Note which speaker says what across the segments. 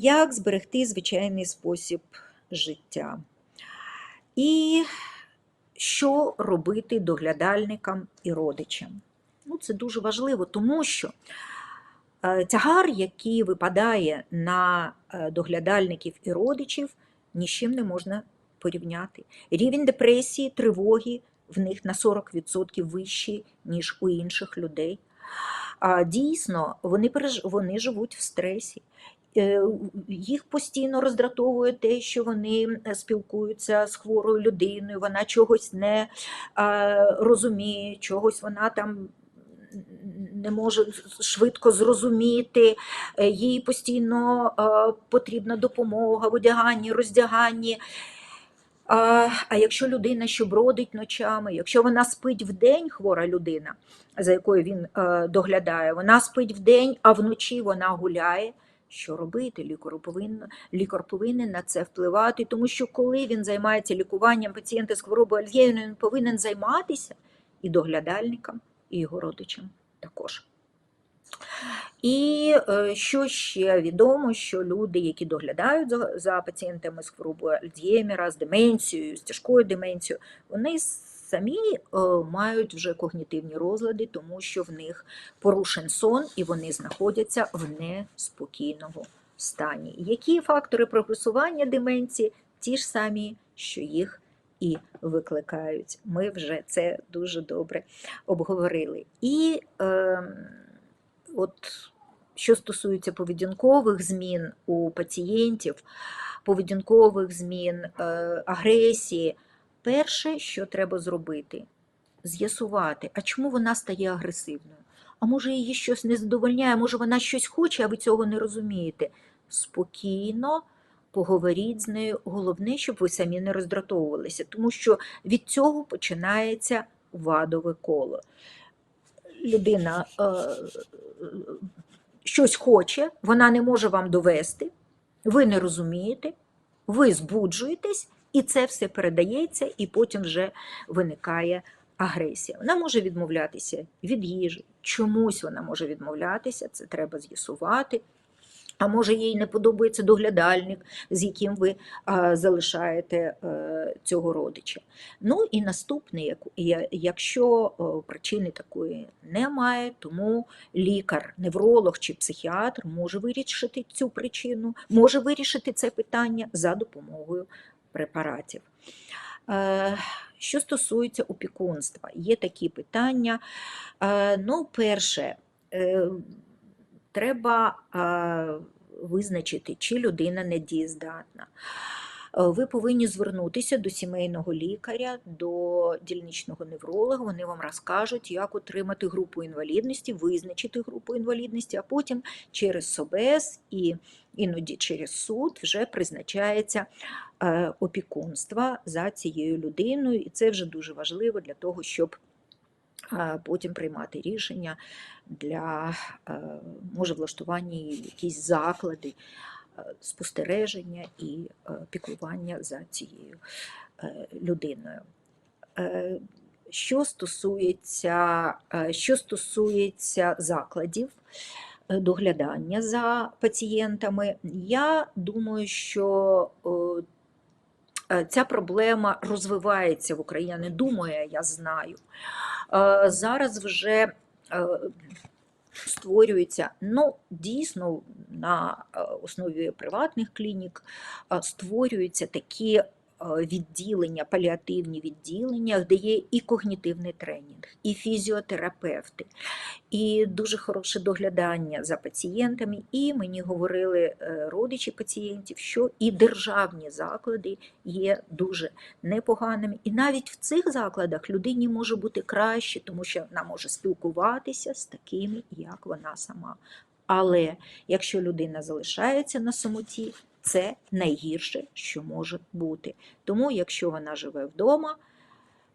Speaker 1: Як зберегти звичайний спосіб життя? І що робити доглядальникам і родичам? Ну, це дуже важливо, тому що е, тягар, який випадає на е, доглядальників і родичів, ні з чим не можна порівняти. Рівень депресії, тривоги в них на 40% вищий, ніж у інших людей. Дійсно, вони, вони живуть в стресі. Е, Їх постійно роздратовує те, що вони е, спілкуються з хворою людиною, вона чогось не розуміє, чогось вона там не може швидко зрозуміти, е, їй постійно потрібна допомога в одяганні, роздяганні. А, якщо людина що бродить ночами, якщо вона спить в день, хвора людина, за якою він доглядає, вона спить в день, а вночі вона гуляє. Що робити? Лікар повинен, лікар повинен на це впливати, тому що коли він займається лікуванням пацієнта з хворобою Альцгеймера, він повинен займатися і доглядальникам, і його родичам також. І е, що ще відомо, що люди, які доглядають за, за пацієнтами з хворобою Альцгеймера, з деменцією, з тяжкою деменцією, вони самі е, мають вже когнітивні розлади, тому що в них порушен сон і вони знаходяться в неспокійному стані. Які фактори прогресування деменції? Ті ж самі, що їх і викликають. Ми вже це дуже добре обговорили. І е, от що стосується поведінкових змін у пацієнтів, поведінкових змін, е, агресії, перше, що треба зробити, з'ясувати, а чому вона стає агресивною? А може її щось не задовольняє, може вона щось хоче, а ви цього не розумієте. Спокійно поговоріть з нею. Головне, щоб ви самі не роздратовувалися, тому що від цього починається вадове коло. Людина е, щось хоче, вона не може вам довести, ви не розумієте, ви збуджуєтесь, і це все передається, і потім вже виникає агресія. Вона може відмовлятися від їжі, чомусь вона може відмовлятися, це треба з'ясувати. А може, їй не подобається доглядальник, з яким ви а, залишаєте е, цього родича. Ну і наступне, як, якщо о, причини такої немає, тому лікар, невролог чи психіатр може вирішити цю причину, може вирішити це питання за допомогою препаратів. Е, Що стосується опікунства, є такі питання. Е, Ну, перше, е, треба визначити, чи людина недієздатна. Е, Ви повинні звернутися до сімейного лікаря, до дільничного невролога. Вони вам розкажуть, як отримати групу інвалідності, визначити групу інвалідності, а потім через СОБЕС і іноді через суд вже призначається е, опікунство за цією людиною. І це вже дуже важливо для того, щоб е, потім приймати рішення для може влаштування якісь заклади спостереження і е, піклування за цією е, людиною. Е, Що стосується, е, що стосується закладів е, доглядання за пацієнтами, я думаю, що е, е, ця проблема розвивається в Україні. Думаю, я знаю. Е, Зараз вже е, створюється, ну, дійсно, на е, основі приватних клінік е, створюються такі відділення, паліативні відділення, де є і когнітивний тренінг, і фізіотерапевти, і дуже хороше доглядання за пацієнтами. І мені говорили е, родичі пацієнтів, що і державні заклади є дуже непоганими. І навіть в цих закладах людині може бути краще, тому що вона може спілкуватися з такими, як вона сама. Але якщо людина залишається на самоті, це найгірше, що може бути. Тому, якщо вона живе вдома,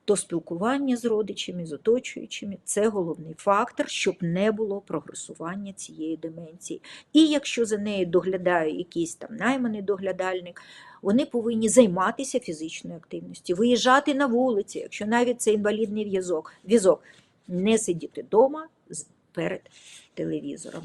Speaker 1: то спілкування з родичами, з оточуючими це головний фактор, щоб не було прогресування цієї деменції. І якщо за нею доглядає якийсь там найманий доглядальник, вони повинні займатися фізичною активністю, виїжджати на вулиці, якщо навіть це інвалідний в'язок, візок, не сидіти вдома перед телевізором.